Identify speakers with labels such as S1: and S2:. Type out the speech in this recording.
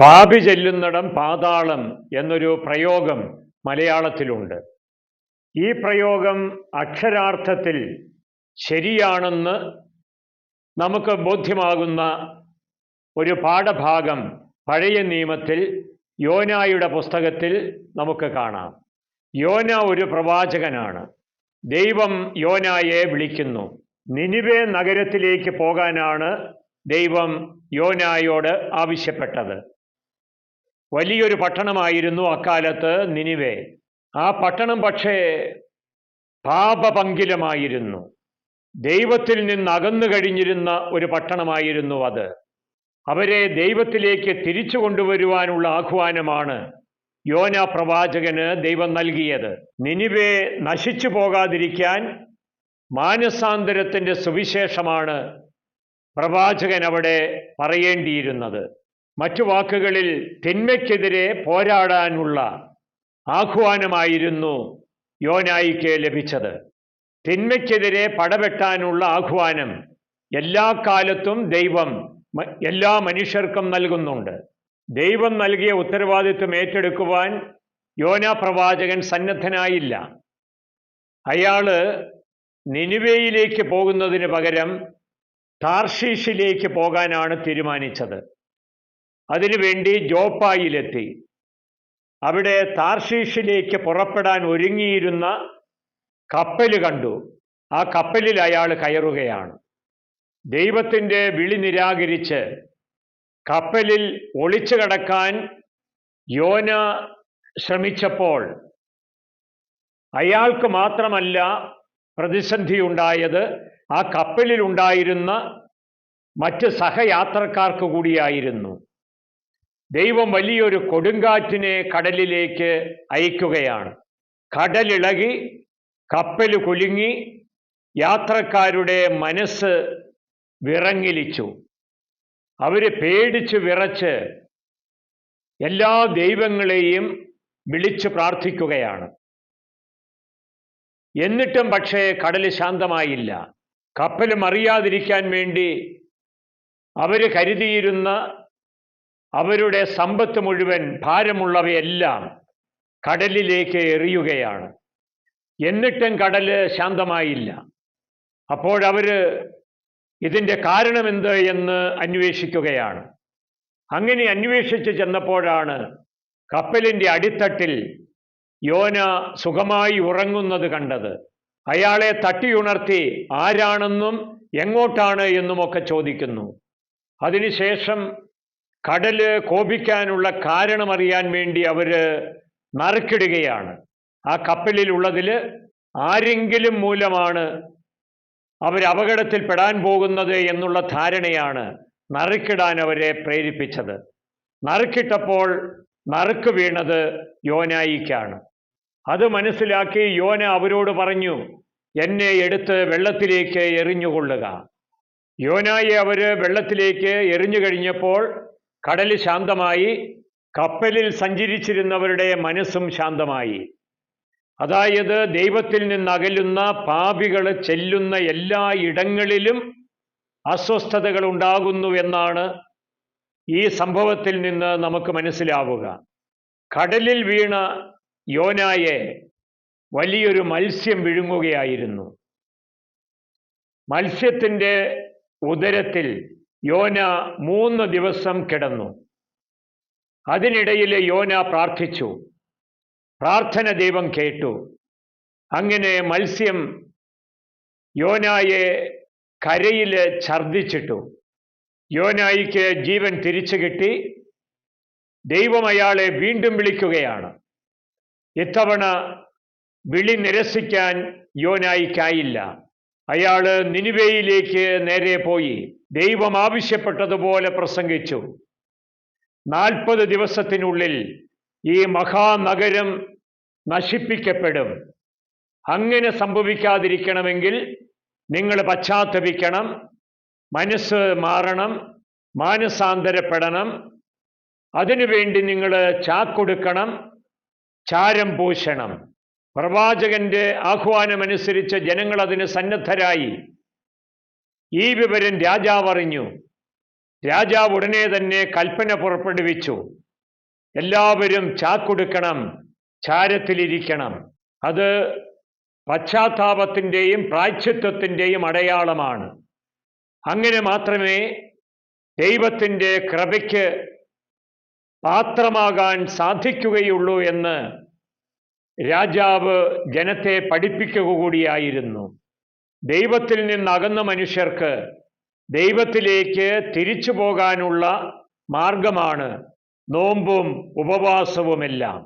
S1: പാപി ചെല്ലുന്നിടം പാതാളം എന്നൊരു പ്രയോഗം മലയാളത്തിലുണ്ട്. ഈ പ്രയോഗം അക്ഷരാർത്ഥത്തിൽ ശരിയാണെന്ന് നമുക്ക് ബോധ്യമാകുന്ന ഒരു പാഠഭാഗം പഴയ നിയമത്തിൽ യോനായുടെ പുസ്തകത്തിൽ നമുക്ക് കാണാം. യോന ഒരു പ്രവാചകനാണ്. ദൈവം യോനായെ വിളിക്കുന്നു. നിനിവേ നഗരത്തിലേക്ക് പോകാനാണ് ദൈവം യോനായോട് ആവശ്യപ്പെട്ടത്. വലിയൊരു പട്ടണമായിരുന്നു അക്കാലത്ത് നിനിവേ. ആ പട്ടണം പക്ഷേ പാപപങ്കിലമായിരുന്നു. ദൈവത്തിൽ നിന്ന് അകന്നു കഴിഞ്ഞിരുന്ന ഒരു പട്ടണമായിരുന്നു അത്. അവരെ ദൈവത്തിലേക്ക് തിരിച്ചു കൊണ്ടുവരുവാനുള്ള ആഹ്വാനമാണ് യോന പ്രവാചകന് ദൈവം നൽകിയത്. നിനിവെ നശിച്ചു പോകാതിരിക്കാൻ മാനസാന്തരത്തിന്റെ സുവിശേഷമാണ് പ്രവാചകൻ അവിടെ പറയേണ്ടിയിരുന്നത്. മറ്റു വാക്കുകളിൽ തിന്മയ്ക്കെതിരെ പോരാടാനുള്ള ആഹ്വാനമായിരുന്നു യോനായിക്ക് ലഭിച്ചത്. തിന്മയ്ക്കെതിരെ പടവെട്ടാനുള്ള ആഹ്വാനം എല്ലാ കാലത്തും ദൈവം എല്ലാ മനുഷ്യർക്കും നൽകുന്നുണ്ട്. ദൈവം നൽകിയ ഉത്തരവാദിത്വം ഏറ്റെടുക്കുവാൻ യോന പ്രവാചകൻ സന്നദ്ധനായില്ല. അയാൾ നിനുവയിലേക്ക് പോകുന്നതിന് പകരം താർഷീഷിലേക്ക് പോകാനാണ് തീരുമാനിച്ചത്. അതിനുവേണ്ടി ജോപ്പായിലെത്തി. അവിടെ താർഷീഷിലേക്ക് പുറപ്പെടാൻ ഒരുങ്ങിയിരുന്ന കപ്പൽ കണ്ടു. ആ കപ്പലിൽ അയാൾ കയറുകയാണ്. ദൈവത്തിന്റെ വിളി നിരാകരിച്ച് കപ്പലിൽ ഒളിച്ചു കടക്കാൻ യോന ശ്രമിച്ചപ്പോൾ അയാൾക്ക് മാത്രമല്ല പ്രതിസന്ധി ഉണ്ടായത് ആ കപ്പലിൽ ഉണ്ടായിരുന്ന മറ്റ് സഹയാത്രക്കാർക്ക് കൂടിയായിരുന്നു. ദൈവം വലിയൊരു കൊടുങ്കാറ്റിനെ കടലിലേക്ക് അയക്കുകയാണ്. കടലിളകി കപ്പൽ കുലുങ്ങി യാത്രക്കാരുടെ മനസ്സ് വിറങ്ങിലിച്ചു. അവർ പേടിച്ച് വിറച്ച് എല്ലാ ദൈവങ്ങളെയും വിളിച്ചു പ്രാർത്ഥിക്കുകയാണ്. എന്നിട്ടും പക്ഷേ കടൽ ശാന്തമായില്ല. കപ്പൽ മറിയാതിരിക്കാൻ വേണ്ടി അവർ കരുതിയിരുന്ന അവരുടെ സമ്പത്ത് മുഴുവൻ ഭാരമുള്ളവയെല്ലാം കടലിലേക്ക് എറിയുകയാണ്. എന്നിട്ടും കടൽ ശാന്തമായില്ല. അപ്പോഴവർ ഇതിന്റെ കാരണമെന്ത് എന്ന് അന്വേഷിക്കുകയാണ്. അങ്ങനെ അന്വേഷിച്ച് ചെന്നപ്പോഴാണ് കപ്പലിന്റെ അടിത്തട്ടിൽ യോന സുഖമായി ഉറങ്ങുന്നത് കണ്ടത്. അയാളെ തട്ടിയുണർത്തി ആരാണെന്നും എങ്ങോട്ടാണ് എന്നുമൊക്കെ ചോദിക്കുന്നു. അതിനുശേഷം കടൽ കോപിക്കാനുള്ള കാരണമറിയാൻ വേണ്ടി അവർ നറുക്കിടുകയാണ്. ആ കപ്പലിലുള്ളതിൽ ആരെങ്കിലും മൂലമാണ് അവർ അപകടത്തിൽ പെടാൻ പോകുന്നത് എന്നുള്ള ധാരണയാണ് നറുക്കിടാൻ അവരെ പ്രേരിപ്പിച്ചത്. നറുക്കിട്ടപ്പോൾ നറുക്ക് വീണത് യോനായിക്കാണ്. അത് മനസ്സിലാക്കി യോന അവരോട് പറഞ്ഞു എന്നെ എടുത്ത് വെള്ളത്തിലേക്ക് എറിഞ്ഞുകൊള്ളുക. യോനായെ അവർ വെള്ളത്തിലേക്ക് എറിഞ്ഞു കഴിഞ്ഞപ്പോൾ കടൽ ശാന്തമായി കപ്പലിൽ സഞ്ചരിച്ചിരുന്നവരുടെ മനസ്സും ശാന്തമായി. അതായത് ദൈവത്തിൽ നിന്നകലുന്ന പാപികൾ ചെല്ലുന്ന എല്ലാ ഇടങ്ങളിലും അസ്വസ്ഥതകൾ ഉണ്ടാകുന്നു എന്നാണ് ഈ സംഭവത്തിൽ നിന്ന് നമുക്ക് മനസ്സിലാവുക. കടലിൽ വീണ യോനായെ വലിയൊരു മത്സ്യം വിഴുങ്ങുകയായിരുന്നു. മത്സ്യത്തിന്റെ ഉദരത്തിൽ യോന മൂന്ന് ദിവസം കിടന്നു. അതിനിടയിൽ യോന പ്രാർത്ഥിച്ചു. പ്രാർത്ഥന ദൈവം കേട്ടു. അങ്ങനെ മത്സ്യം യോനായെ കരയിൽ ഛർദിച്ചിട്ടു യോനായിക്ക് ജീവൻ തിരിച്ചു കിട്ടി. ദൈവം അയാളെ വീണ്ടും വിളിക്കുകയാണ്. ഇത്തവണ വിളി നിരസിക്കാൻ യോനായിക്കായില്ല. അയാൾ നിനുവയിലേക്ക് നേരെ പോയി. ദൈവം ആവശ്യപ്പെട്ടതുപോലെ പ്രസംഗിച്ചു. നാൽപ്പത് ദിവസത്തിനുള്ളിൽ ഈ മഹാനഗരം നശിപ്പിക്കപ്പെടും. അങ്ങനെ സംഭവിക്കാതിരിക്കണമെങ്കിൽ നിങ്ങൾ പശ്ചാത്തപിക്കണം മനസ്സ് മാറണം മാനസാന്തരപ്പെടണം. അതിനുവേണ്ടി നിങ്ങൾ ചാക്കൊടുക്കണം ചാരം പൂശണം. പ്രവാചകന്റെ ആഹ്വാനമനുസരിച്ച് ജനങ്ങൾ അതിന് സന്നദ്ധരായി. ഈ വിവരം രാജാവ് അറിഞ്ഞു. രാജാവ് ഉടനെ തന്നെ കൽപ്പന പുറപ്പെടുവിച്ചു. എല്ലാവരും ചാക്കൊടുക്കണം ചാരത്തിലിരിക്കണം. അത് പശ്ചാത്താപത്തിന്റെയും പ്രായച്ചിത്വത്തിന്റെയും അടയാളമാണ്. അങ്ങനെ മാത്രമേ ദൈവത്തിന്റെ കൃപയ്ക്ക് പാത്രമാകാൻ സാധിക്കുകയുള്ളൂ എന്ന് രാജാവ് ജനത്തെ പഠിപ്പിക്കുക കൂടിയായിരുന്നു. ദൈവത്തിൽ നിന്നകന്ന മനുഷ്യർക്ക് ദൈവത്തിലേക്ക് തിരിച്ചു പോകാനുള്ള മാർഗമാണ് നോമ്പും ഉപവാസവുമെല്ലാം.